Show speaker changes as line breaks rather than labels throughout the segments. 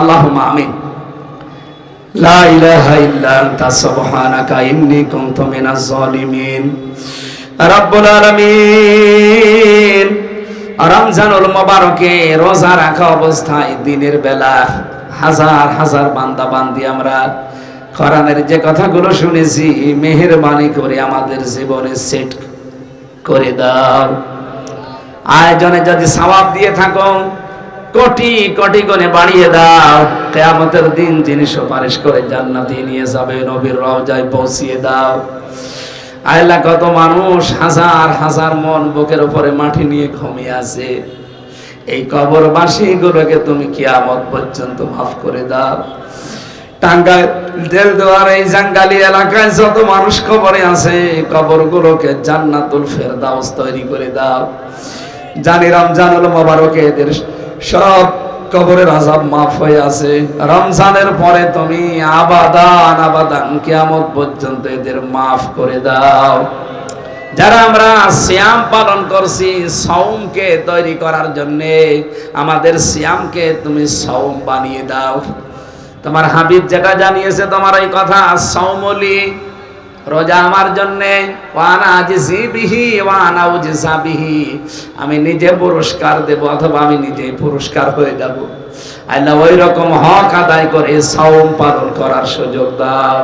আল্লাহুম্মা আমিন। লা ইলাহা ইল্লা আনতা, সুবহানাকা, ইন্নী কুনতু মিনাজ জালিমিন রব্বুল আলামিন, রমজানুল মোবারকে রোজা রাখা অবস্থায় দিনের বেলা হাজার হাজার বান্দা বান্দি আমরা কোরআনের যে কথাগুলো শুনেছি, মেহেরবানি করে আমাদের জীবনে সেট করে দাও। আয়োজনে যদি সওয়াব দিয়ে থাকো কোটি কোটি করে বাড়িয়ে দাও। কেয়ামতের দিন যিনি সুপারিশ করে জান্নাতে নিয়ে যাবে, নবীর রওজায় পৌঁছিয়ে দাও। আয়লা কত মানুষ হাজার হাজার মন বুকের উপরে মাটি নিয়ে ঘুমিয়ে আছে। এই কবরবাসী গুলোকে তুমি কিয়ামত পর্যন্ত মাফ করে দাও। জান্নাতুল ফেরদাউস তৈরি করে দাও। জানি রমজানুল মোবারকে এদের সব কবরের আজাব মাফ হয়ে আছে। রমজানের পরে তুমি আবাদান আবাদান কিয়ামত পর্যন্ত এদের মাফ করে দাও। যারা আমরা শ্যাম পালন করছি সৌমকে তৈরি করার জন্য আমাদের শ্যামকে তুমি সৌম বানিয়ে দাও। তোমার হাবিব যেটা জানিয়েছে তোমার এই কথা সৌমলি রোজা আমার জন্যে আমি নিজে পুরস্কার দেব অথবা আমি নিজে পুরস্কার হয়ে যাব। আল্লাহ ওই রকম হক আদায় করে সৌম পালন করার সুযোগ দাও।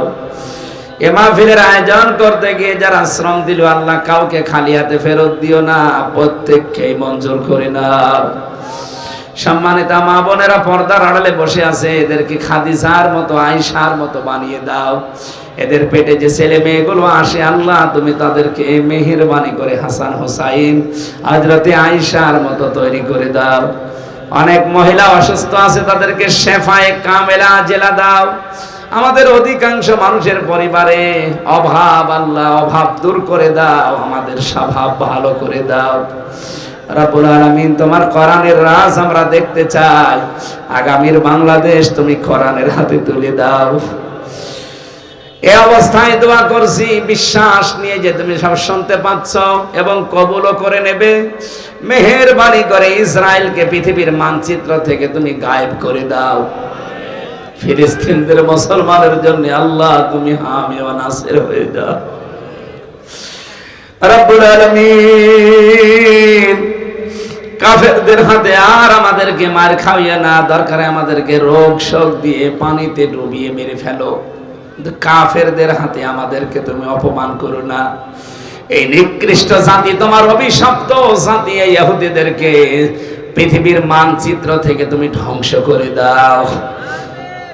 এ মাহফিলের আয়োজন করতে গিয়ে যারা শ্রম দিল, আল্লাহ কাউকে খালি হাতে ফেরত দিও না, প্রত্যেককেই মঞ্জুর করে নাও। সম্মানিত মা বোনেরা পর্দার আড়ালে বসে আছে, এদেরকে খাদিজার মতো আয়সার মতো বানিয়ে দাও। এদের পেটে যে ছেলে মেয়েগুলো আসে, আল্লাহ, তুমি তাদেরকে মেহেরবানি করে হাসান হোসাইন হজরতে আয়সার মতো তৈরি করে দাও। অনেক মহিলা অসুস্থ আছে, তাদেরকে শেফায়ে কামেলা জেলা দাও। আমাদের অধিকাংশ মানুষের পরিবারে অভাব, আল্লাহ, অভাব দূর করে দাও, আমাদের স্বভাব ভালো করে দাও। রাব্বুল আলামিন, তোমার কোরআনের রাজ আমরা দেখতে চাই। আগামীর বাংলাদেশ তুমি কোরআনের হাতে তুলে দাও। এ অবস্থায় দোয়া করছি, বিশ্বাস নিয়ে যে তুমি সব শুনতে পাচ্ছ এবং কবুলও করে নেবে। মেহেরবানি করে ইসরায়েলকে পৃথিবীর মানচিত্র থেকে তুমি গায়েব করে দাও। ফিলিস্তিনদের মুসলমানের জন্য আল্লাহ, তুমি হামি ও নাসির হয়ে যাও। রব্বুল আলামিন কাফেরদের হাতে আর আমাদেরকে মার খাওয়িয়ে না, দরকারে আমাদেরকে রোগ শোক দিয়ে পানিতে ডুবিয়ে মেরে ফেলো। কাফেরদের হাতে আমাদেরকে তুমি অপমান করো না। এই নিকৃষ্ট জাতি তোমার অভিশপ্ত জাতি, এই ইহুদিদেরকে পৃথিবীর মানচিত্র থেকে তুমি ধ্বংস করে দাও।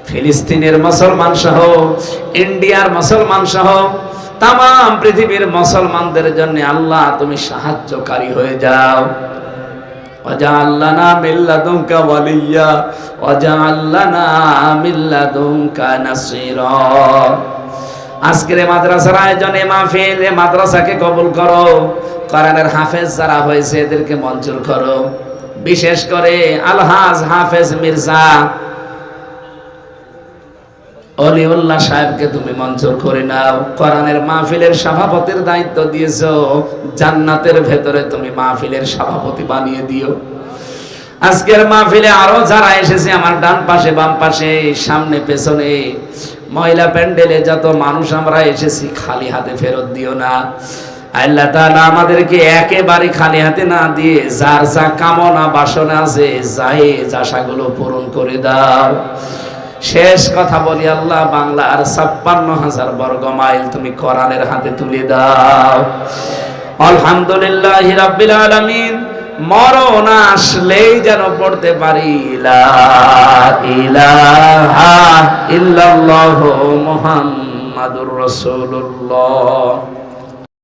ফিলিস্তিনের মুসলমান সহ, ইন্ডিয়ার মুসলমান সহ, তাম, পৃথিবীর মুসলমানদের জন্য আল্লাহ তুমি সাহায্যকারী হয়ে যাও। وجعل لنا من لدنك وليا وجعل لنا من لدنك نصيرا আজকের এই মাদ্রাসার আয়োজনে মাহফিল এই মাদ্রাসাকে কবুল করো কোরআনের হাফেজ যারা হয়েছে এদেরকে মঞ্জুর করো বিশেষ করে আলহাজ হাফেজ মির্জা অলিউল্লাহ সাহেবকে তুমি মঞ্জুর করে নাও। কোরআনের মাহফিলের সভাপতির দায়িত্ব দিয়েছ। জান্নাতের ভেতরে তুমি মাহফিলের সভাপতি বানিয়ে দিও। আজকের মাহফিলে আরও যারা এসেছে, আমার ডান পাশে, বাম পাশে, সামনে, পেছনে মহিলা প্যান্ডেলে যত মানুষ আমরা এসেছি, খালি হাতে ফেরত দিও না। আল্লাহ তাআলা আমাদেরকে একেবারে খালি হাতে না দিয়ে যার যা কামনা বাসনা আছে যাই আশাগুলো পূরণ করে দাও। শেষ কথা বলি, আল্লাহ বাংলার ছাপ্পান্ন হাজার বর্গ মাইল তুমি কোরআনের হাতে তুলে দাও। আলহামদুলিল্লাহ রাব্বিল আলামিন, মরণ আসলেই যেন পড়তে পারি ইল্লাল্লাহু মুহাম্মাদুর রাসূলুল্লাহ।